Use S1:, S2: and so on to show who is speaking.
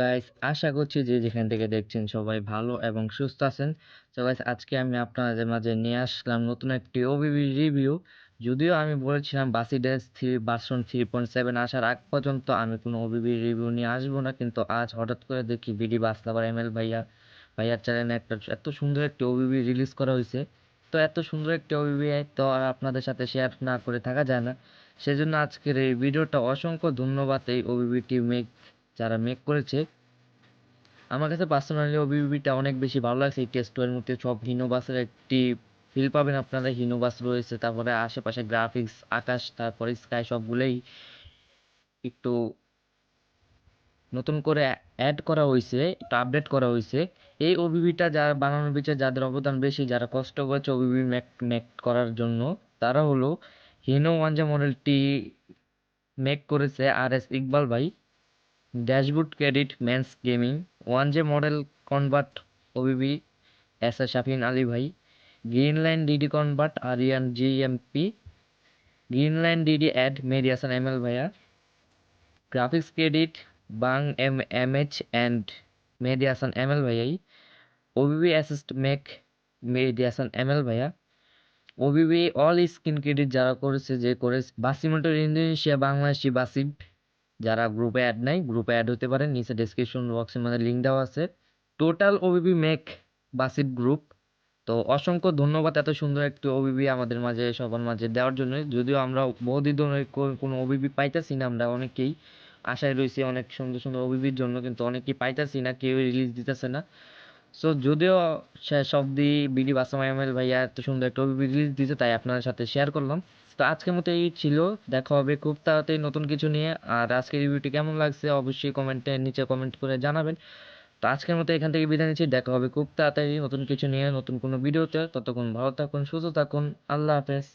S1: Guys আশা করছি যে যেখান থেকে দেখছেন সবাই ভালো এবং সুস্থ আছেন। তো গাইস আজকে আমি আপনাদের মাঝে নিয়ে আসলাম নতুন একটি ওবিবি রিভিউ যদিও আমি বলেছিলাম besides three version three point seven আসার আগ পর্যন্ত আমি কোনো ওবিবি রিভিউ নিয়ে আসব না, কিন্তু আজ হঠাৎ করে দেখি বিডি বাসলাবার এম এল ভাইয়া, ভাইয়ার চ্যানেলে একটা এত সুন্দর একটি ওবিবি রিলিজ করা হয়েছে। তো এত সুন্দর একটি ওবিবি তো আর আপনাদের সাথে শেয়ার না করে থাকা যায় না। সেজন্য আজকের এই ভিডিওটা অসংখ্য ধন্যবাদ এই ওবিবিটি মেক যারা মেক করেছে, আমার কাছে পার্সোনালি ও ওবিবিটা অনেক বেশি ভালো লাগছে, এই টেস্ট এর মধ্যে সব হিনোবাসের একটি ফিল পাবেন আপনারা হিনোবাস রয়েছে, তারপরে আশেপাশে গ্রাফিক্স আকাশ, তারপরে স্কাই সবগুলোই একটু নতুন করে অ্যাড করা হয়েছে, একটু আপডেট করা হয়েছে। এই ওবিবিটা যারা বানানোর পিছিয়ে যাদের অবদান বেশি, যারা কষ্ট করেছে ওবিবি ম্যাক মেক করার জন্য, তারা হলো হিনো ওয়ান যে মডেলটি মেক করেছে আর এস ইকবাল ভাই dashboard credit men's gaming, one J model convert OBB, S A Shafin Ali ভাই, green line DD convert Ariyan GMP, green line DD add মেরিয়াসান M L ভাইয়া, গ্রাফিক্স ক্রেডিট বাং M M H and মেডিয়াসান M L ভাইয়াই, OBB assist make মেডিয়াসান M L ভাইয়া, OBB all skin credit যারা করেছে যে করে বাসিমোটর ইন্দোনেশিয়া, বাংলাদেশি বাসিব যারা গ্রুপে অ্যাড নাই গ্রুপে অ্যাড হতে পারেন নিচে ডিসক্রিপশন বক্সের মধ্যে লিঙ্ক দেওয়া আছে। টোটাল ওবিবি মেক বাসিব গ্রুপ তো অসংখ্য ধন্যবাদ এত সুন্দর একটি ওবিবি আমাদের মাঝে, সবার মাঝে দেওয়ার জন্য। যদিও আমরা বহুদিন ধরে কোনো ওবিবি পাইতেছি না আমরা অনেকেই। আশায় রয়েছি অনেক সুন্দর সুন্দর ওবিবির জন্য, কিন্তু অনেকেই পাইতেছি না কেউ রিলিজ দিতেছে না। সো যদিও শেষ অব্দি বিডি বাসাম এম এল ভাইয়া এত সুন্দর একটা রিলিজ দিতে তাই আপনাদের সাথে শেয়ার করলাম। তো আজকের মতো এই ছিল। দেখা হবে খুব তাড়াতাড়ি নতুন কিছু নিয়ে। আর আজকের রিভিউটি কেমন লাগছে অবশ্যই কমেন্টে নিচে কমেন্ট করে জানাবেন। তো আজকের মতো এখান থেকে বিদায় নিচ্ছি। দেখা হবে খুব তাড়াতাড়ি নতুন কিছু নিয়ে নতুন কোনো ভিডিওতে ততক্ষণ ভালো থাকুন, সুস্থ থাকুন। আল্লাহ হাফেজ।